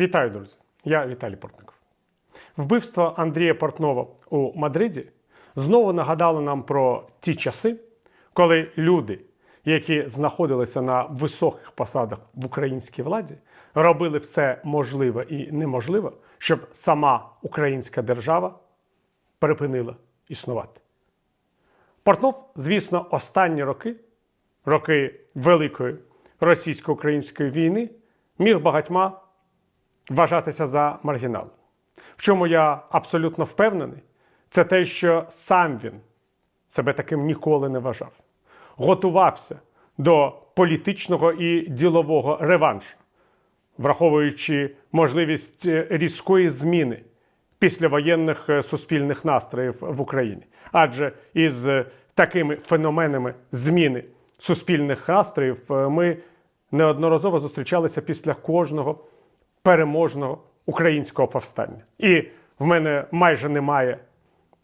Вітаю, друзі! Я Віталій Портников. Вбивство Андрія Портнова у Мадриді знову нагадало нам про ті часи, коли люди, які знаходилися на високих посадах в українській владі, робили все можливе і неможливе, щоб сама українська держава припинила існувати. Портнов, звісно, останні роки, роки Великої російсько-української війни, міг багатьма вважатися за маргіналом. В чому я абсолютно впевнений, це те, що сам він себе таким ніколи не вважав. Готувався до політичного і ділового реваншу, враховуючи можливість різкої зміни післявоєнних е, суспільних настроїв в Україні. Адже із е, такими феноменами зміни суспільних настроїв е, ми неодноразово зустрічалися після кожного переможного українського повстання. І в мене майже немає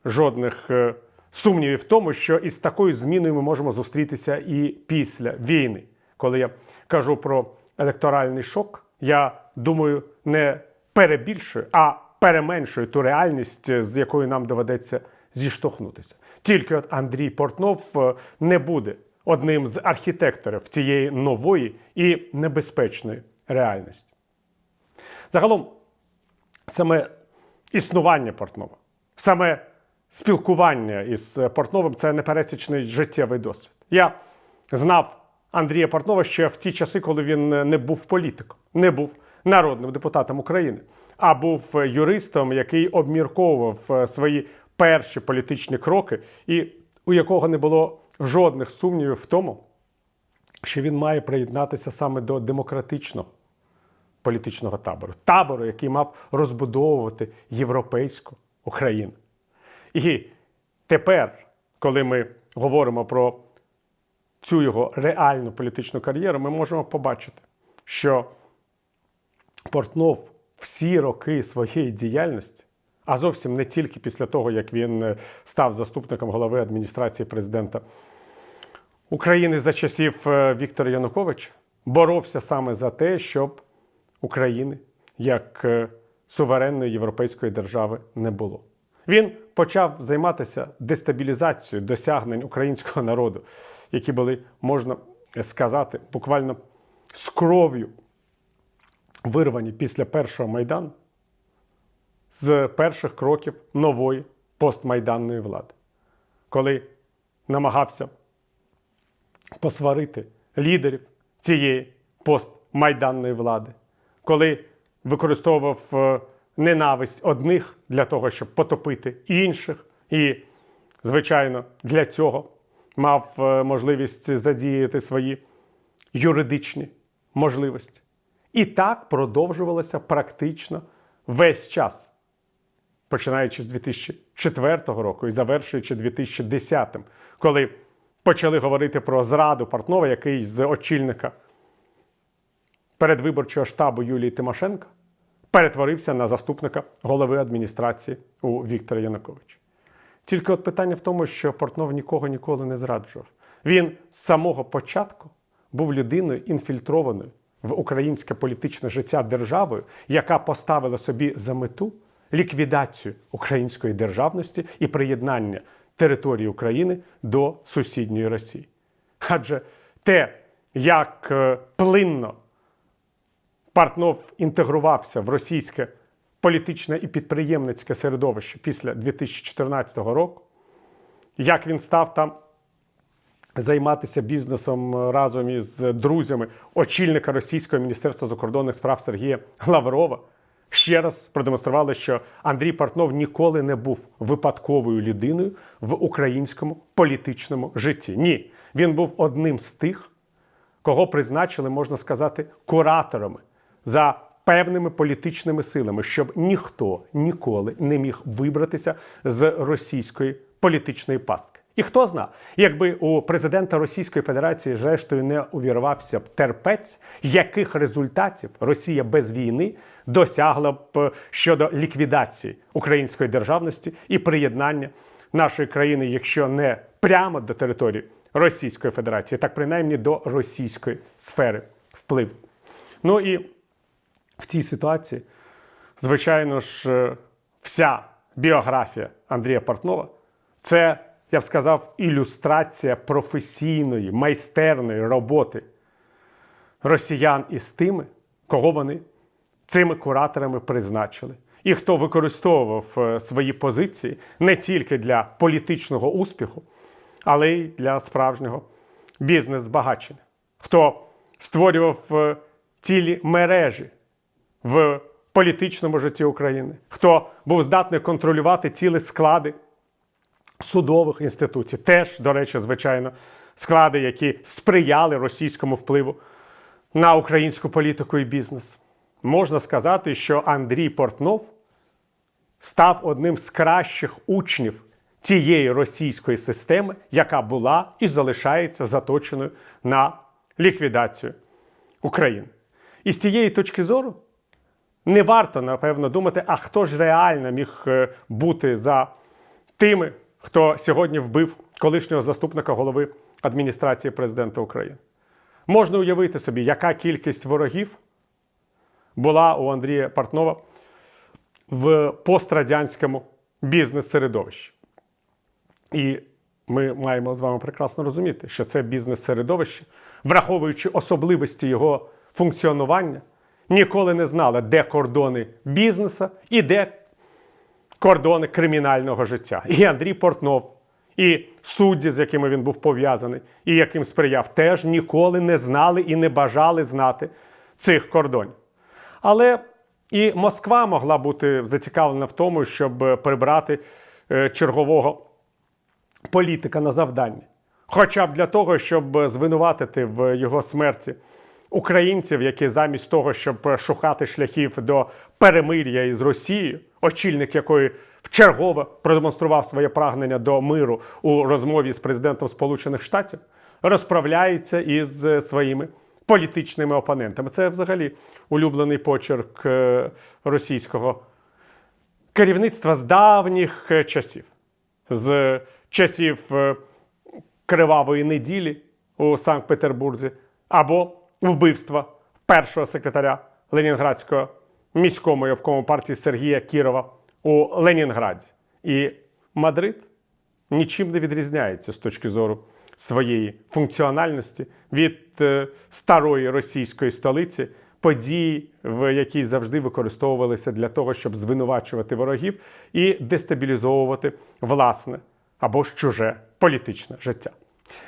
жодних е, сумнівів в тому, що із такою зміною ми можемо зустрітися і після війни. Коли я кажу про електоральний шок, я думаю, не перебільшую, а переменшую ту реальність, з якою нам доведеться зіштовхнутися. Тільки от Андрій Портнов е, не буде одним з архітекторів цієї нової і небезпечної реальності. Загалом, саме існування Портнова, саме спілкування із Портновим це непересічний життєвий досвід. Я знав Андрія Портнова ще в ті часи, коли він не був політиком, не був народним депутатом України, а був юристом, який обмірковував свої перші політичні кроки, і у якого не було жодних сумнівів в тому, що він має приєднатися саме до демократичного політичного табору, табору, який мав розбудовувати європейську Україну. І тепер, коли ми говоримо про цю його реальну політичну кар'єру, ми можемо побачити, що Портнов всі роки своєї діяльності, а зовсім не тільки після того, як він е, став заступником голови адміністрації президента України за часів е, Віктора Януковича, боровся саме за те, щоб України як е, суверенної європейської держави не було. Він почав займатися дестабілізацією досягнень українського народу, які були, можна сказати, буквально з кров'ю вирвані після першого майдану, з перших кроків нової постмайданної влади, коли намагався посварити лідерів цієї постмайданної влади, коли використовував е, ненависть одних для того, щоб потопити інших, і, звичайно, для цього мав е, можливість задіяти свої юридичні можливості. І так продовжувалося практично весь час, починаючи з 2004 року і завершуючи 2010, коли почали говорити про зраду Портнова, який з очільника передвиборчого штабу Юлії Тимошенко перетворився на заступника голови адміністрації у Віктора Януковича. Тільки от питання в тому, що Портнов нікого ніколи не зраджував. Він з самого початку був людиною інфільтрованою в українське політичне життя державою, яка поставила собі за мету ліквідацію української державності і приєднання території України до сусідньої Росії. Адже те, як е, плинно Портнов інтегрувався в російське політичне і підприємницьке середовище після 2014 року, як він став там займатися бізнесом разом із друзями очільника Російського міністерства закордонних справ Сергія Лаврова, ще раз продемонстрували, що Андрій Портнов ніколи не був випадковою людиною в українському політичному житті. Ні, він був одним з тих, кого призначили, можна сказати, кураторами за певними політичними силами, щоб ніхто ніколи не міг вибратися з російської політичної пастки. І хто зна, якби у президента Російської Федерації зрештою не увірвався б терпець, яких результатів Росія без війни досягла б е, щодо ліквідації української державності і приєднання нашої країни, якщо не прямо до території Російської Федерації, так принаймні до російської сфери впливу. Ну і в цій ситуації, звичайно ж, е, вся біографія Андрія Портнова це, я б сказав, ілюстрація професійної, майстерної роботи росіян із тими, кого вони цими кураторами призначили. І хто використовував е, свої позиції не тільки для політичного успіху, але й для справжнього бізнес-збагачення. Хто створював е, цілі мережі в політичному житті України, хто був здатний контролювати цілі склади судових інституцій, теж, до речі, звичайно, склади, які сприяли російському впливу на українську політику і бізнес. Можна сказати, що Андрій Портнов став одним з кращих учнів тієї російської системи, яка була і залишається заточеною на ліквідацію України. І з цієї точки зору не варто, напевно, думати, а хто ж реально міг е, бути за тими, хто сьогодні вбив колишнього заступника голови адміністрації президента України. Можна уявити собі, яка кількість ворогів була у Андрія Портнова в пострадянському бізнес-середовищі. І ми маємо з вами прекрасно розуміти, що це бізнес-середовище, враховуючи особливості його функціонування, ніколи не знало, де кордони бізнесу і де кордони кримінального життя. І Андрій Портнов, і судді, з якими він був пов'язаний, і яким сприяв, теж ніколи не знали і не бажали знати цих кордонів. Але і Москва могла бути зацікавлена в тому, щоб прибрати е, чергового політика на завдання. Хоча б для того, щоб звинуватити в його смерті українців, які замість того, щоб шукати шляхів до перемир'я із Росією, очільник якої вчергове продемонстрував своє прагнення до миру у розмові з президентом Сполучених Штатів, розправляється із своїми політичними опонентами. Це взагалі улюблений почерк е, російського керівництва з давніх е, часів, з часів е, кривавої неділі у Санкт-Петербурзі або вбивства першого секретаря Ленінградського міському обкому партії Сергія Кірова у Ленінграді. І Мадрид нічим не відрізняється з точки зору своєї функціональності від е, старої російської столиці, події, в якій завжди використовувалися для того, щоб звинувачувати ворогів і дестабілізовувати власне або ж чуже політичне життя.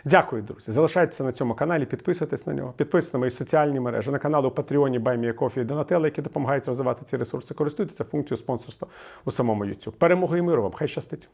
Дякую, друзі. Залишайтеся на цьому каналі, підписуйтесь на нього, підписуйтесь на мої соціальні мережі, на канал у Патреоні Баймія і Донателла, які допомагають розвивати ці ресурси. Користуйтеся функцією спонсорства у самому YouTube. Перемоги і миру вам! Хай щастить!